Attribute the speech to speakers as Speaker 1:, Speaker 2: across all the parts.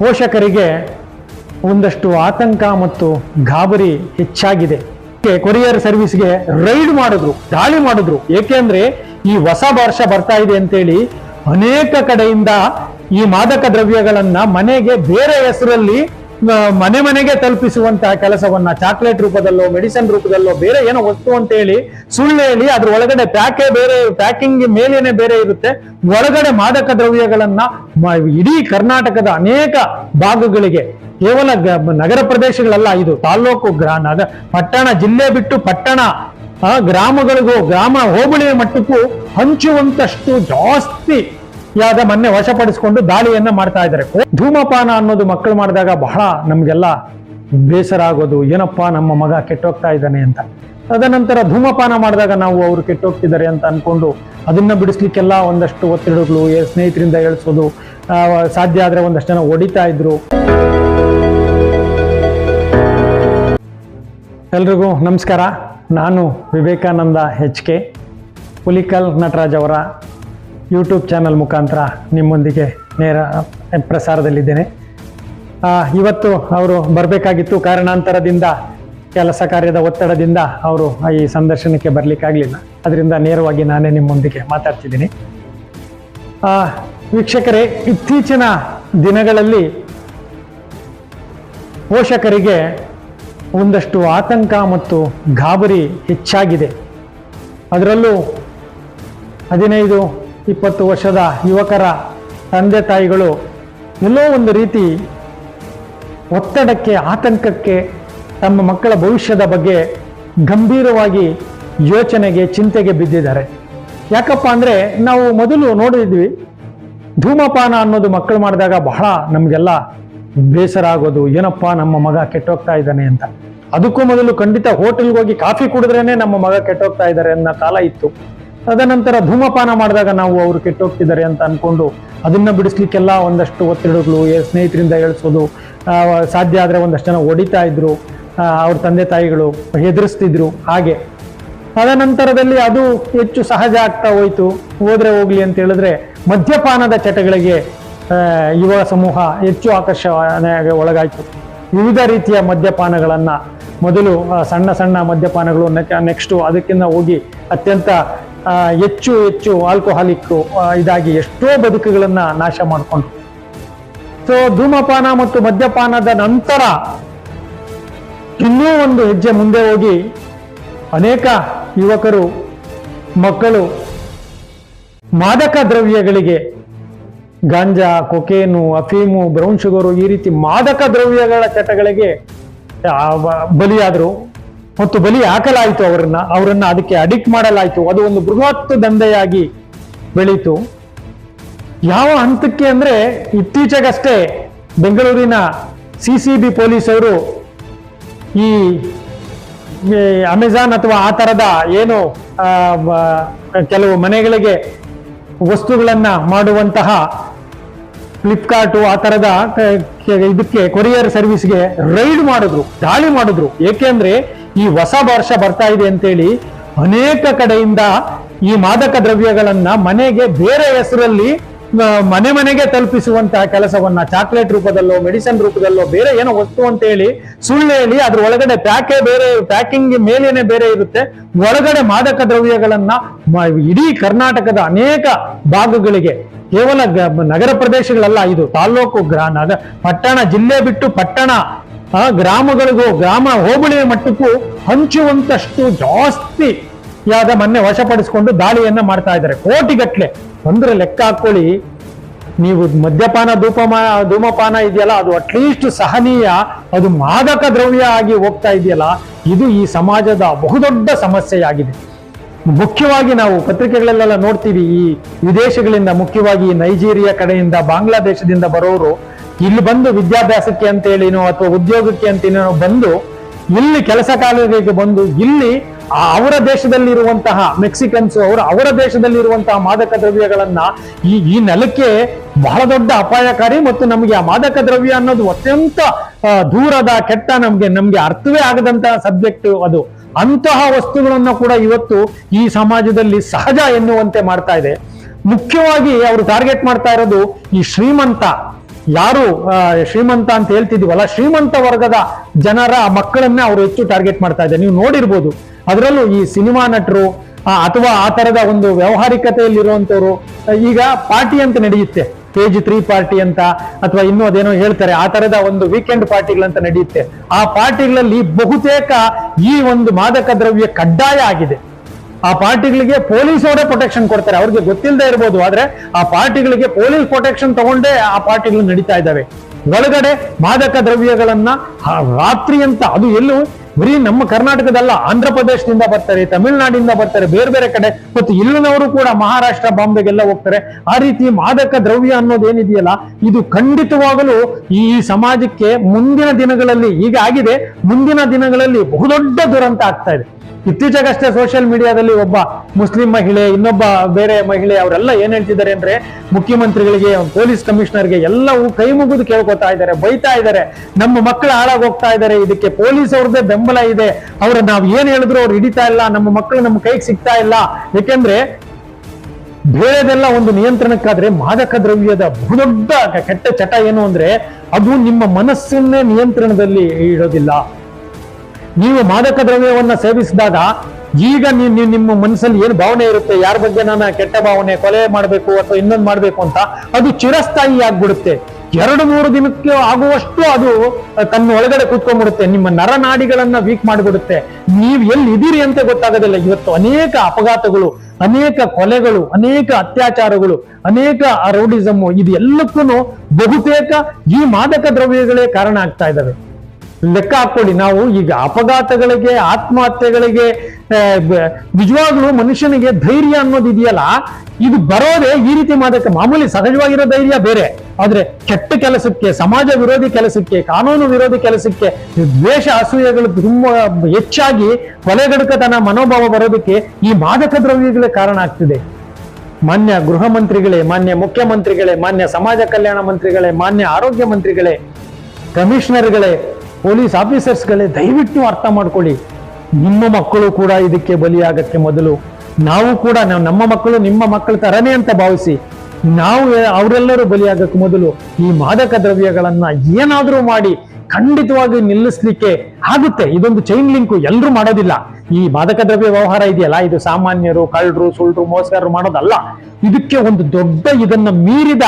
Speaker 1: ಪೋಷಕರಿಗೆ ಒಂದಷ್ಟು ಆತಂಕ ಮತ್ತು ಗಾಬರಿ ಹೆಚ್ಚಾಗಿದೆ. ಕೊರಿಯರ್ ಸರ್ವಿಸ್ಗೆ ರೈಡ್ ಮಾಡಿದ್ರು, ದಾಳಿ ಮಾಡಿದ್ರು. ಏಕೆಂದ್ರೆ ಈ ಹೊಸ ವರ್ಷ ಬರ್ತಾ ಇದೆ ಅಂತೇಳಿ ಅನೇಕ ಕಡೆಯಿಂದ ಈ ಮಾದಕ ದ್ರವ್ಯಗಳನ್ನ ಮನೆಗೆ ಬೇರೆ ಹೆಸರಲ್ಲಿ ಮನೆ ಮನೆಗೆ ತಲುಪಿಸುವಂತಹ ಕೆಲಸವನ್ನ ಚಾಕ್ಲೇಟ್ ರೂಪದಲ್ಲೋ, ಮೆಡಿಸಿನ್ ರೂಪದಲ್ಲೋ, ಬೇರೆ ಏನೋ ವಸ್ತು ಅಂತ ಹೇಳಿ ಸುಳ್ಳು ಹೇಳಿ ಅದ್ರ ಒಳಗಡೆ ಪ್ಯಾಕೆ ಬೇರೆ, ಪ್ಯಾಕಿಂಗ್ ಮೇಲೇನೆ ಬೇರೆ ಇರುತ್ತೆ. ಒಳಗಡೆ ಮಾದಕ ದ್ರವ್ಯಗಳನ್ನ ಇಡೀ ಕರ್ನಾಟಕದ ಅನೇಕ ಭಾಗಗಳಿಗೆ, ಕೇವಲ ನಗರ ಪ್ರದೇಶಗಳಲ್ಲ, ಇದು ತಾಲ್ಲೂಕು ಗ್ರಾಮ ಪಟ್ಟಣ, ಜಿಲ್ಲೆ ಬಿಟ್ಟು ಪಟ್ಟಣ ಗ್ರಾಮಗಳಿಗೂ, ಗ್ರಾಮ ಹೋಬಳಿಯ ಮಟ್ಟಕ್ಕೂ ಹಂಚುವಂತಷ್ಟು ಜಾಸ್ತಿ ಯಾದ ಮೊನ್ನೆ ವಶಪಡಿಸಿಕೊಂಡು ದಾಳಿಯನ್ನ ಮಾಡ್ತಾ ಇದ್ದಾರೆ. ಧೂಮಪಾನ ಅನ್ನೋದು ಮಕ್ಕಳು ಮಾಡಿದಾಗ ಬಹಳ ನಮ್ಗೆಲ್ಲ ಬೇಸರ ಆಗೋದು, ಏನಪ್ಪಾ ನಮ್ಮ ಮಗ ಕೆಟ್ಟೋಗ್ತಾ ಇದ್ದಾನೆ ಅಂತ. ತದನಂತರ ಧೂಮಪಾನ ಮಾಡಿದಾಗ ನಾವು ಅವರು ಕೆಟ್ಟೋಗ್ತಿದ್ದಾರೆ ಅಂತ ಅನ್ಕೊಂಡು ಅದನ್ನ ಬಿಡಿಸ್ಲಿಕ್ಕೆಲ್ಲ ಒಂದಷ್ಟು ಒತ್ತಡಗಳು ಸ್ನೇಹಿತರಿಂದ ಹೇಳಿಸೋದು ಸಾಧ್ಯ ಆದ್ರೆ ಒಂದಷ್ಟು ಜನ ಹೊಡಿತಾ ಇದ್ರು. ಎಲ್ರಿಗೂ ನಮಸ್ಕಾರ. ನಾನು ವಿವೇಕಾನಂದ ಎಚ್ ಕೆ ಪುಲಿಕಲ್ ನಟರಾಜ್ ಅವರ ಯೂಟ್ಯೂಬ್ ಚಾನಲ್ ಮುಖಾಂತರ ನಿಮ್ಮೊಂದಿಗೆ ನೇರ ಪ್ರಸಾರದಲ್ಲಿದ್ದೇನೆ. ಇವತ್ತು ಅವರು ಬರಬೇಕಾಗಿತ್ತು ಕಾರಣಾಂತರದಿಂದ, ಕೆಲಸ ಕಾರ್ಯದ ಒತ್ತಡದಿಂದ ಅವರು ಈ ಸಂದರ್ಶನಕ್ಕೆ ಬರಲಿಕ್ಕಾಗಲಿಲ್ಲ. ಅದರಿಂದ ನೇರವಾಗಿ ನಾನೇ ನಿಮ್ಮೊಂದಿಗೆ ಮಾತಾಡ್ತಿದ್ದೀನಿ. ವೀಕ್ಷಕರೇ, ಇತ್ತೀಚಿನ ದಿನಗಳಲ್ಲಿ ಪೋಷಕರಿಗೆ ಒಂದಷ್ಟು ಆತಂಕ ಮತ್ತು ಗಾಬರಿ ಹೆಚ್ಚಾಗಿದೆ. ಅದರಲ್ಲೂ ಹದಿನೈದು ಇಪ್ಪತ್ತು ವರ್ಷದ ಯುವಕರ ತಂದೆ ತಾಯಿಗಳು ಎಲ್ಲೋ ಒಂದು ರೀತಿ ಒತ್ತಡಕ್ಕೆ, ಆತಂಕಕ್ಕೆ ತಮ್ಮ ಮಕ್ಕಳ ಭವಿಷ್ಯದ ಬಗ್ಗೆ ಗಂಭೀರವಾಗಿ ಯೋಚನೆಗೆ, ಚಿಂತೆಗೆ ಬಿದ್ದಿದ್ದಾರೆ. ಯಾಕಪ್ಪ ಅಂದರೆ ನಾವು ಮೊದಲು ನೋಡಿದ್ವಿ, ಧೂಮಪಾನ ಅನ್ನೋದು ಮಕ್ಕಳು ಮಾಡಿದಾಗ ಬಹಳ ನಮಗೆಲ್ಲ ಬೇಸರ ಆಗೋದು, ಏನಪ್ಪ ನಮ್ಮ ಮಗ ಕೆಟ್ಟೋಗ್ತಾ ಇದ್ದಾನೆ ಅಂತ. ಅದಕ್ಕೂ ಮೊದಲು ಖಂಡಿತ ಹೋಟೆಲ್ಗೆ ಹೋಗಿ ಕಾಫಿ ಕುಡಿದ್ರೇನೆ ನಮ್ಮ ಮಗ ಕೆಟ್ಟೋಗ್ತಾ ಇದ್ದಾರೆ ಅನ್ನೋ ಕಾಲ ಇತ್ತು. ತದನಂತರ ಧೂಮಪಾನ ಮಾಡಿದಾಗ ನಾವು ಅವರು ಕೆಟ್ಟೋಗ್ತಿದ್ದಾರೆ ಅಂತ ಅಂದ್ಕೊಂಡು ಅದನ್ನು ಬಿಡಿಸ್ಲಿಕ್ಕೆಲ್ಲ ಒಂದಷ್ಟು ಒತ್ತಡಗಳು ಸ್ನೇಹಿತರಿಂದ ಹೇಳಿಸೋದು ಸಾಧ್ಯ ಆದರೆ ಒಂದಷ್ಟು ಜನ ಹೊಡಿತಾ ಇದ್ರು ಅವ್ರ ತಂದೆ ತಾಯಿಗಳು ಹೆದರಿಸ್ತಿದ್ರು ಹಾಗೆ. ತದನಂತರದಲ್ಲಿ ಅದು ಹೆಚ್ಚು ಸಹಜ ಆಗ್ತಾ ಹೋಯ್ತು. ಹೋದ್ರೆ ಹೋಗ್ಲಿ ಅಂತ ಹೇಳಿದ್ರೆ ಮದ್ಯಪಾನದ ಚಟಗಳಿಗೆ ಯುವ ಸಮೂಹ ಹೆಚ್ಚು ಆಕರ್ಷಣೆಗೆ ಒಳಗಾಯ್ತು. ವಿವಿಧ ರೀತಿಯ ಮದ್ಯಪಾನಗಳನ್ನ ಮೊದಲು ಸಣ್ಣ ಸಣ್ಣ ಮದ್ಯಪಾನಗಳು ನೆಕ್ಸ್ಟು ಅದಕ್ಕಿಂತ ಹೋಗಿ ಅತ್ಯಂತ ಹೆಚ್ಚು ಹೆಚ್ಚು ಆಲ್ಕೋಹಾಲಿಕ್ ಇದಾಗಿ ಎಷ್ಟೋ ಬದುಕುಗಳನ್ನು ನಾಶ ಮಾಡಿಕೊಂಡು ಸೊ ಧೂಮಪಾನ ಮತ್ತು ಮದ್ಯಪಾನದ ನಂತರ ಇನ್ನೂ ಒಂದು ಹೆಜ್ಜೆ ಮುಂದೆ ಹೋಗಿ ಅನೇಕ ಯುವಕರು, ಮಕ್ಕಳು ಮಾದಕ ದ್ರವ್ಯಗಳಿಗೆ ಗಾಂಜಾ, ಕೊಕೇನು, ಅಫೀಮು ಬ್ರೌನ್ ಶುಗರು ಈ ರೀತಿ ಮಾದಕ ದ್ರವ್ಯಗಳ ಚಟಗಳಿಗೆ ಬಲಿಯಾದರು. ಮತ್ತು ಬಲಿ ಹಾಕಲಾಯಿತು ಅವರನ್ನ ಅವರನ್ನ ಅದಕ್ಕೆ ಅಡಿಕ್ಟ್ ಮಾಡಲಾಯಿತು. ಅದು ಒಂದು ಬೃಹತ್ ದಂಧೆಯಾಗಿ ಬೆಳೀತು. ಯಾವ ಹಂತಕ್ಕೆ ಅಂದ್ರೆ ಇತ್ತೀಚೆಗಷ್ಟೇ ಬೆಂಗಳೂರಿನ ಸಿ ಸಿ ಬಿ ಪೊಲೀಸರು ಈ ಅಮೆಜಾನ್ ಅಥವಾ ಆ ಥರದ ಏನು ಕೆಲವು ಮನೆಗಳಿಗೆ ವಸ್ತುಗಳನ್ನ ಮಾಡುವಂತಹ ಫ್ಲಿಪ್ಕಾರ್ಟು ಆ ಥರದ ಕ- ಇದಕ್ಕೆ ಕೊರಿಯರ್ ಸರ್ವಿಸ್ಗೆ ರೈಡ್ ಮಾಡಿದ್ರು, ದಾಳಿ ಮಾಡಿದ್ರು. ಏಕೆಂದ್ರೆ ಈ ಹೊಸ ವರ್ಷ ಬರ್ತಾ ಇದೆ ಅಂತೇಳಿ ಅನೇಕ ಕಡೆಯಿಂದ ಈ ಮಾದಕ ದ್ರವ್ಯಗಳನ್ನ ಮನೆಗೆ ಬೇರೆ ಹೆಸರಲ್ಲಿ ಮನೆ ಮನೆಗೆ ತಲುಪಿಸುವಂತಹ ಕೆಲಸವನ್ನ ಚಾಕ್ಲೇಟ್ ರೂಪದಲ್ಲೋ, ಮೆಡಿಸಿನ್ ರೂಪದಲ್ಲೋ, ಬೇರೆ ಏನೋ ವಸ್ತು ಅಂತ ಹೇಳಿ ಸುಳ್ಳು ಹೇಳಿ ಅದ್ರ ಒಳಗಡೆ ಪ್ಯಾಕೇ ಬೇರೆ, ಪ್ಯಾಕಿಂಗ್ ಮೇಲೇನೆ ಬೇರೆ ಇರುತ್ತೆ. ಒಳಗಡೆ ಮಾದಕ ದ್ರವ್ಯಗಳನ್ನ ಇಡೀ ಕರ್ನಾಟಕದ ಅನೇಕ ಭಾಗಗಳಿಗೆ, ಕೇವಲ ನಗರ ಪ್ರದೇಶಗಳಲ್ಲ, ಇದು ತಾಲ್ಲೂಕು, ಗ್ರಾ ಪಟ್ಟಣ, ಜಿಲ್ಲೆ ಬಿಟ್ಟು ಪಟ್ಟಣ ಆ, ಗ್ರಾಮಗಳಿಗೂ ಗ್ರಾಮ ಹೋಬಳಿಯ ಮಟ್ಟಕ್ಕೂ ಹಂಚುವಂತಷ್ಟು ಜಾಸ್ತಿ ಯಾದ ಮೊನ್ನೆ ವಶಪಡಿಸಿಕೊಂಡು ದಾಳಿಯನ್ನ ಮಾಡ್ತಾ ಇದ್ದಾರೆ. ಕೋಟಿಗಟ್ಲೆ. ಅಂದ್ರೆ ಲೆಕ್ಕ ಹಾಕೊಳ್ಳಿ. ನೀವು ಮದ್ಯಪಾನ ಧೂಪಮಾ ಧೂಮಪಾನ ಇದೆಯಲ್ಲ ಅದು ಅಟ್ಲೀಸ್ಟ್ ಸಹನೀಯ ಅದು ಮಾದಕ ದ್ರವ್ಯ ಆಗಿ ಹೋಗ್ತಾ ಇದೆಯಲ್ಲ ಇದು ಈ ಸಮಾಜದ ಬಹುದೊಡ್ಡ ಸಮಸ್ಯೆಯಾಗಿದೆ. ಮುಖ್ಯವಾಗಿ ನಾವು ಪತ್ರಿಕೆಗಳಲ್ಲೆಲ್ಲ ನೋಡ್ತೀವಿ ಈ ವಿದೇಶಗಳಿಂದ ಮುಖ್ಯವಾಗಿ ನೈಜೀರಿಯಾ ಕಡೆಯಿಂದ ಬಾಂಗ್ಲಾದೇಶದಿಂದ ಬರೋರು ಇಲ್ಲಿ ಬಂದು ವಿದ್ಯಾಭ್ಯಾಸಕ್ಕೆ ಅಂತೇಳಿನೋ ಅಥವಾ ಉದ್ಯೋಗಕ್ಕೆ ಅಂತೇನೋ ಬಂದು ಇಲ್ಲಿ ಕೆಲಸ ಕಾರ್ಯಗಳಿಗೆ ಬಂದು ಇಲ್ಲಿ ಅವರ ದೇಶದಲ್ಲಿರುವಂತಹ ಮೆಕ್ಸಿಕನ್ಸ್ ಅವರ ಅವರ ದೇಶದಲ್ಲಿರುವಂತಹ ಮಾದಕ ದ್ರವ್ಯಗಳನ್ನ ಈ ಈ ನೆಲಕ್ಕೆ ಬಹಳ ದೊಡ್ಡ ಅಪಾಯಕಾರಿ ಮತ್ತು ನಮಗೆ ಆ ಮಾದಕ ದ್ರವ್ಯ ಅನ್ನೋದು ಅತ್ಯಂತ ದೂರದ ಕೆಟ್ಟ ನಮ್ಗೆ ನಮ್ಗೆ ಅರ್ಥವೇ ಆಗದಂತಹ ಸಬ್ಜೆಕ್ಟ್ ಅದು. ಅಂತಹ ವಸ್ತುಗಳನ್ನು ಕೂಡ ಇವತ್ತು ಈ ಸಮಾಜದಲ್ಲಿ ಸಹಜ ಎನ್ನುವಂತೆ ಮಾಡ್ತಾ ಇದೆ. ಮುಖ್ಯವಾಗಿ ಅವರು ಟಾರ್ಗೆಟ್ ಮಾಡ್ತಾ ಇರೋದು ಈ ಶ್ರೀಮಂತ ಯಾರು ಶ್ರೀಮಂತ ಅಂತ ಹೇಳ್ತಿದ್ದೀವಲ್ಲ ಶ್ರೀಮಂತ ವರ್ಗದ ಜನರ ಮಕ್ಕಳನ್ನ ಅವರು ಹೆಚ್ಚು ಟಾರ್ಗೆಟ್ ಮಾಡ್ತಾ ಇದ್ದಾರೆ. ನೀವು ನೋಡಿರ್ಬೋದು, ಅದರಲ್ಲೂ ಈ ಸಿನಿಮಾ ನಟರು ಅಥವಾ ಆ ತರದ ಒಂದು ವ್ಯಾವಹಾರಿಕತೆಯಲ್ಲಿರುವಂತವ್ರು ಈಗ ಪಾರ್ಟಿ ಅಂತ ನಡೆಯುತ್ತೆ. ಪೇಜ್ ತ್ರೀ ಪಾರ್ಟಿ ಅಂತ, ಅಥವಾ ಇನ್ನೂ ಅದೇನೋ ಹೇಳ್ತಾರೆ, ಆ ತರದ ಒಂದು ವೀಕೆಂಡ್ ಪಾರ್ಟಿಗಳಂತ ನಡೆಯುತ್ತೆ. ಆ ಪಾರ್ಟಿಗಳಲ್ಲಿ ಬಹುತೇಕ ಈ ಒಂದು ಮಾದಕ ದ್ರವ್ಯ ಕಡ್ಡಾಯ ಆಗಿದೆ. ಆ ಪಾರ್ಟಿಗಳಿಗೆ ಪೊಲೀಸ್ ಅವರೇ ಪ್ರೊಟೆಕ್ಷನ್ ಕೊಡ್ತಾರೆ. ಅವ್ರಿಗೆ ಗೊತ್ತಿಲ್ಲದೆ ಇರ್ಬೋದು, ಆದ್ರೆ ಆ ಪಾರ್ಟಿಗಳಿಗೆ ಪೊಲೀಸ್ ಪ್ರೊಟೆಕ್ಷನ್ ತಗೊಂಡೇ ಆ ಪಾರ್ಟಿಗಳು ನಡೀತಾ ಇದ್ದಾವೆ. ಒಳಗಡೆ ಮಾದಕ ದ್ರವ್ಯಗಳನ್ನ ರಾತ್ರಿ ಅಂತ ಅದು ಎಲ್ಲೂ ಬರೀ ನಮ್ಮ ಕರ್ನಾಟಕದಲ್ಲ, ಆಂಧ್ರ ಪ್ರದೇಶದಿಂದ ಬರ್ತಾರೆ, ತಮಿಳುನಾಡಿಂದ ಬರ್ತಾರೆ, ಬೇರೆ ಬೇರೆ ಕಡೆ, ಮತ್ತು ಇಲ್ಲಿನವರು ಕೂಡ ಮಹಾರಾಷ್ಟ್ರ ಬಾಂಬೆಗೆಲ್ಲ ಹೋಗ್ತಾರೆ. ಆ ರೀತಿ ಮಾದಕ ದ್ರವ್ಯ ಅನ್ನೋದೇನಿದೆಯಲ್ಲ, ಇದು ಖಂಡಿತವಾಗಲೂ ಈ ಸಮಾಜಕ್ಕೆ ಮುಂದಿನ ದಿನಗಳಲ್ಲಿ, ಈಗ ಆಗಿದೆ, ಮುಂದಿನ ದಿನಗಳಲ್ಲಿ ಬಹುದೊಡ್ಡ ದುರಂತ ಆಗ್ತಾ ಇದೆ. ಇತ್ತೀಚೆಗಷ್ಟೇ ಸೋಷಿಯಲ್ ಮೀಡಿಯಾದಲ್ಲಿ ಒಬ್ಬ ಮುಸ್ಲಿಂ ಮಹಿಳೆ, ಇನ್ನೊಬ್ಬ ಬೇರೆ ಮಹಿಳೆ ಅವರೆಲ್ಲ ಏನ್ ಹೇಳ್ತಿದ್ದಾರೆ ಅಂದ್ರೆ ಮುಖ್ಯಮಂತ್ರಿಗಳಿಗೆ ಪೊಲೀಸ್ ಕಮಿಷನರ್ಗೆ ಎಲ್ಲವೂ ಕೈ ಮುಗಿದು ಕೇಳ್ಕೊತಾ ಇದ್ದಾರೆ, ಬೈತಾ ಇದ್ದಾರೆ. ನಮ್ಮ ಮಕ್ಕಳು ಹಾಳಾಗೋಗ್ತಾ ಇದ್ದಾರೆ. ಇದಕ್ಕೆ ಪೊಲೀಸ್ ಅವ್ರದ್ದೇ ಬೆಂಬಲ ಇದೆ. ಅವ್ರ ನಾವ್ ಏನ್ ಹೇಳಿದ್ರು ಅವ್ರು ಹಿಡಿತಾ ಇಲ್ಲ. ನಮ್ಮ ಮಕ್ಕಳು ನಮ್ಮ ಕೈಗೆ ಸಿಗ್ತಾ ಇಲ್ಲ. ಯಾಕೆಂದ್ರೆ ಬೇರೆದೆಲ್ಲ ಒಂದು ನಿಯಂತ್ರಣಕ್ಕಾದ್ರೆ ಮಾದಕ ದ್ರವ್ಯದ ಬಹುದೊಡ್ಡ ಕೆಟ್ಟ ಚಟ ಏನು ಅಂದ್ರೆ ಅದು ನಿಮ್ಮ ಮನಸ್ಸನ್ನೇ ನಿಯಂತ್ರಣದಲ್ಲಿ ಇಡೋದಿಲ್ಲ. ನೀವು ಮಾದಕ ದ್ರವ್ಯವನ್ನ ಸೇವಿಸಿದಾಗ ಈಗ ನಿಮ್ಮ ಮನಸ್ಸಲ್ಲಿ ಏನು ಭಾವನೆ ಇರುತ್ತೆ? ಯಾರ ಬಗ್ಗೆ ನಾನು ಕೆಟ್ಟ ಭಾವನೆ, ಕೊಲೆ ಮಾಡಬೇಕು ಅಥವಾ ಇನ್ನೊಂದು ಮಾಡಬೇಕು ಅಂತ ಅದು ಚಿರಸ್ಥಾಯಿ ಆಗ್ಬಿಡುತ್ತೆ. ಎರಡು ಮೂರು ದಿನಕ್ಕೆ ಆಗುವಷ್ಟು ಅದು ತನ್ನ ಒಳಗಡೆ ಕೂತ್ಕೊಂಡ್ಬಿಡುತ್ತೆ. ನಿಮ್ಮ ನರನಾಡಿಗಳನ್ನ ವೀಕ್ ಮಾಡಿಬಿಡುತ್ತೆ. ನೀವು ಎಲ್ಲಿ ಇದೀರಿ ಅಂತ ಗೊತ್ತಾಗೋದಿಲ್ಲ. ಇವತ್ತು ಅನೇಕ ಅಪಘಾತಗಳು, ಅನೇಕ ಕೊಲೆಗಳು, ಅನೇಕ ಅತ್ಯಾಚಾರಗಳು, ಅನೇಕ ರೌಡಿಸಮ್ ಇದು ಎಲ್ಲಕ್ಕೂ ಬಹುತೇಕ ಈ ಮಾದಕ ದ್ರವ್ಯಗಳೇ ಕಾರಣ ಆಗ್ತಾ ಇದ್ದಾವೆ. ಲೆಕ್ಕ ಹಾಕೊಳ್ಳಿ ನಾವು ಈಗ ಅಪಘಾತಗಳಿಗೆ, ಆತ್ಮಹತ್ಯೆಗಳಿಗೆ ನಿಜವಾಗ್ಲೂ ಮನುಷ್ಯನಿಗೆ ಧೈರ್ಯ ಅನ್ನೋದು ಇದೆಯಲ್ಲ, ಇದು ಬರೋದೇ ಈ ರೀತಿ ಮಾದಕ ಮಾಮೂಲಿ ಸಹಜವಾಗಿರೋ ಧೈರ್ಯ ಬೇರೆ. ಆದ್ರೆ ಕೆಟ್ಟ ಕೆಲಸಕ್ಕೆ, ಸಮಾಜ ವಿರೋಧಿ ಕೆಲಸಕ್ಕೆ, ಕಾನೂನು ವಿರೋಧಿ ಕೆಲಸಕ್ಕೆ, ದ್ವೇಷ, ಅಸೂಯೆಗಳು ತುಂಬಾ ಹೆಚ್ಚಾಗಿ ಕೊಲೆಗಡುಕತನ ಮನೋಭಾವ ಬರೋದಕ್ಕೆ ಈ ಮಾದಕ ದ್ರವ್ಯಗಳೇ ಕಾರಣ ಆಗ್ತಿದೆ. ಮಾನ್ಯ ಗೃಹ ಮಂತ್ರಿಗಳೇ, ಮಾನ್ಯ ಮುಖ್ಯಮಂತ್ರಿಗಳೇ, ಮಾನ್ಯ ಸಮಾಜ ಕಲ್ಯಾಣ ಮಂತ್ರಿಗಳೇ, ಮಾನ್ಯ ಆರೋಗ್ಯ ಮಂತ್ರಿಗಳೇ, ಕಮಿಷನರ್ಗಳೇ ಪೊಲೀಸ್ ಆಫೀಸರ್ಸ್ಗಳೇ ದಯವಿಟ್ಟು ಅರ್ಥ ಮಾಡ್ಕೊಳ್ಳಿ. ನಿಮ್ಮ ಮಕ್ಕಳು ಕೂಡ ಇದಕ್ಕೆ ಬಲಿಯಾಗಕ್ಕೆ ಮೊದಲು. ನಾವು ಕೂಡ ನಮ್ಮ ಮಕ್ಕಳು ನಿಮ್ಮ ಮಕ್ಕಳ ತರನೇ ಅಂತ ಭಾವಿಸಿ ನಾವು ಅವರೆಲ್ಲರೂ ಬಲಿಯಾಗಕ್ಕೆ ಮೊದಲು ಈ ಮಾದಕ ದ್ರವ್ಯಗಳನ್ನ ಏನಾದರೂ ಮಾಡಿ ಖಂಡಿತವಾಗಿ ನಿಲ್ಲಿಸ್ಲಿಕ್ಕೆ ಆಗುತ್ತೆ. ಇದೊಂದು ಚೈನ್ ಲಿಂಕ್ ಎಲ್ಲರೂ ಮಾಡೋದಿಲ್ಲ. ಈ ಮಾದಕ ದ್ರವ್ಯ ವ್ಯವಹಾರ ಇದೆಯಲ್ಲ, ಇದು ಸಾಮಾನ್ಯರು, ಕಳ್ಳರು ಸುಳ್ಳು ಮೋಸಗಾರರು ಮಾಡೋದಲ್ಲ. ಇದಕ್ಕೆ ಒಂದು ದೊಡ್ಡ ಇದನ್ನ ಮೀರಿದ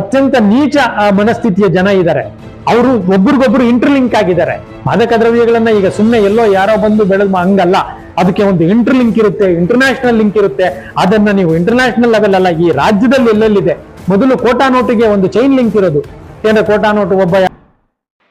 Speaker 1: ಅತ್ಯಂತ ನೀಚ ಮನಸ್ಥಿತಿಯ ಜನ ಇದ್ದಾರೆ. ಅವರು ಒಬ್ರಿಗೊಬ್ರು ಇಂಟರ್ಲಿಂಕ್ ಆಗಿದ್ದಾರೆ. ಮಾದಕ ದ್ರವ್ಯಗಳನ್ನ ಈಗ ಸುಮ್ಮನೆ ಎಲ್ಲೋ ಯಾರೋ ಬಂದು ಬೆಳೆದ ಹಂಗಲ್ಲ. ಅದಕ್ಕೆ ಒಂದು ಇಂಟರ್ ಲಿಂಕ್ ಇರುತ್ತೆ ಇಂಟರ್ನ್ಯಾಷನಲ್ ಲಿಂಕ್ ಇರುತ್ತೆ. ಅದನ್ನ ನೀವು ಇಂಟರ್ನ್ಯಾಷನಲ್ ಲೆವೆಲ್ ಅಲ್ಲ, ಈ ರಾಜ್ಯದಲ್ಲಿ ಎಲ್ಲೆಲ್ಲಿದೆ? ಮೊದಲು ಕೋಟಾ ನೋಟಿಗೆ ಒಂದು ಚೈನ್ ಲಿಂಕ್ ಇರೋದು. ಏನಂದ್ರೆ ಕೋಟಾ ನೋಟು ಒಬ್ಬ